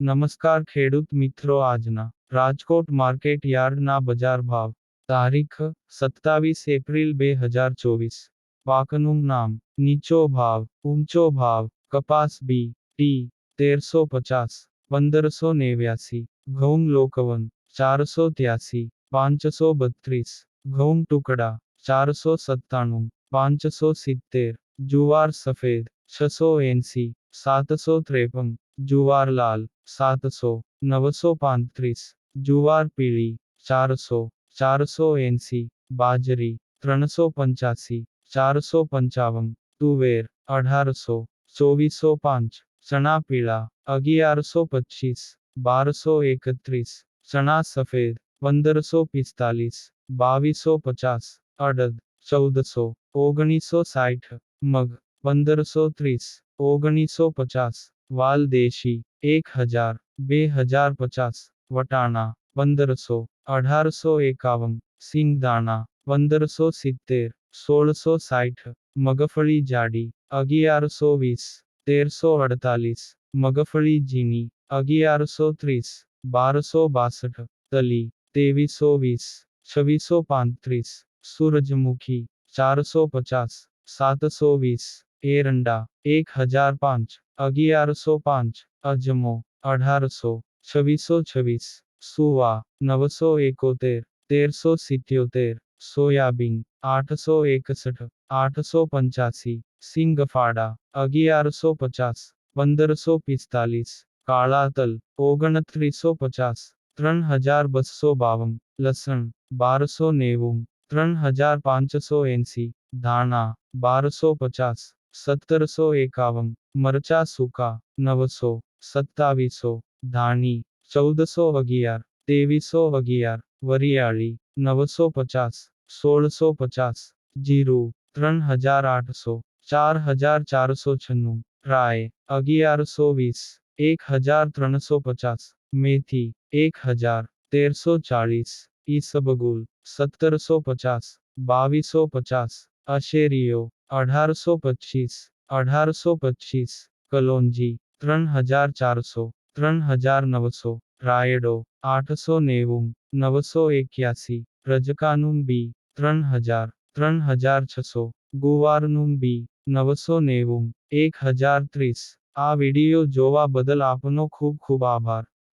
નમસ્કાર ખેડૂત મિત્રો આજના રાજકોટ માર્કેટ યાર્ડના બજાર ભાવ તારીખ સત્તાવીસ એપ્રિલ બે હજાર ચોવીસ પાકનું નામ નીચો ભાવ ઊંચો ભાવ કપાસ બી ટી તેરસો પચાસ પંદરસો નેવ્યાસી ઘઉં લોકવન ચારસો ત્યાસી પાંચસો બત્રીસ ઘઉં ટુકડા ચારસો સત્તાણું પાંચસો સિત્તેર જુવાર સફેદ છસો એંસી સાતસો ત્રેપન જુવાર લાલ સાતસો નવસો પાંત્રીસ જુવાર પીળી ચારસો ચારસો એંસી બાજરી ત્રણસો પંચ્યાસી ચારસો પંચાવન તુવેર અઢારસો ચોવીસો પાંચ ચણા પીળા અગિયારસો પચીસ બારસો એકત્રીસ ચણા સફેદ પંદરસો પિસ્તાલીસ બાવીસો પચાસ અડદ ચૌદસો ઓગણીસો સાઠ મગ પંદરસો ત્રીસ ઓગણીસો પચાસ વાલ દેશી એક હજાર બે હજાર પચાસ વટાણા પંદરસો અઢારસો એકાવન સિંગદાણા પંદરસો સિત્તેર સોળસો સાઠ મગફળી જાડી અગિયારસો વીસ તેરસો અડતાલીસ મગફળી ઝીણી અગિયારસો ત્રીસ બારસો બાસઠ તલી તેવીસો વીસ છવ્વીસો પાંત્રીસ સૂરજમુખી ચારસો પચાસ સાતસો વીસ એરંડા એક હજાર પાંચ અગિયારસો પાંચ અજમો અઢારસો છવ્વીસો છવ્વીસ સુવા નવસો એકોતેર તેરસો સિત્યોતેર સોયાબીન આઠસો એકસઠ આઠસો પંચ્યાસી સિંગફાડા અગિયારસો પચાસ પંદરસો પિસ્તાલીસ કાળા તલ ઓગણત્રીસો પચાસ ત્રણ હજાર બસો બાવન લસણ બારસો નેવું ત્રણ હજાર પાંચસો એંસી ધાણા બારસો પચાસ સત્તરસો એકાવન મરચા સૂકા નવસો સત્તાવીસો ધાણી ચૌદસો અગિયાર તેવીસો અગિયાર વરિયાળી નવસો પચાસ સોળસો પચાસ જીરું ત્રણ હજાર આઠસો ચાર હજાર ચારસો છન્નું રાય અગિયારસો વીસ એક હજાર ત્રણસો પચાસ મેથી એક હજાર તેરસો ચાળીસ ઈસબગુલ સત્તરસો પચાસ બાવીસો પચાસ અશેરીઓ અઢારસો પચીસ અઢારસો પચીસ કલોંજી ત્રણ હજાર ચારસો ત્રણ હજાર નવસો રાયડો આઠસો નેવું નવસો એક્યાસી રજકાનું બી ત્રણ હજાર ત્રણ હજાર છસો ગુવારનું બી નવસો નેવું એક હજાર ત્રીસ આ વિડિયો જોવા બદલ આપનો ખૂબ ખૂબ આભાર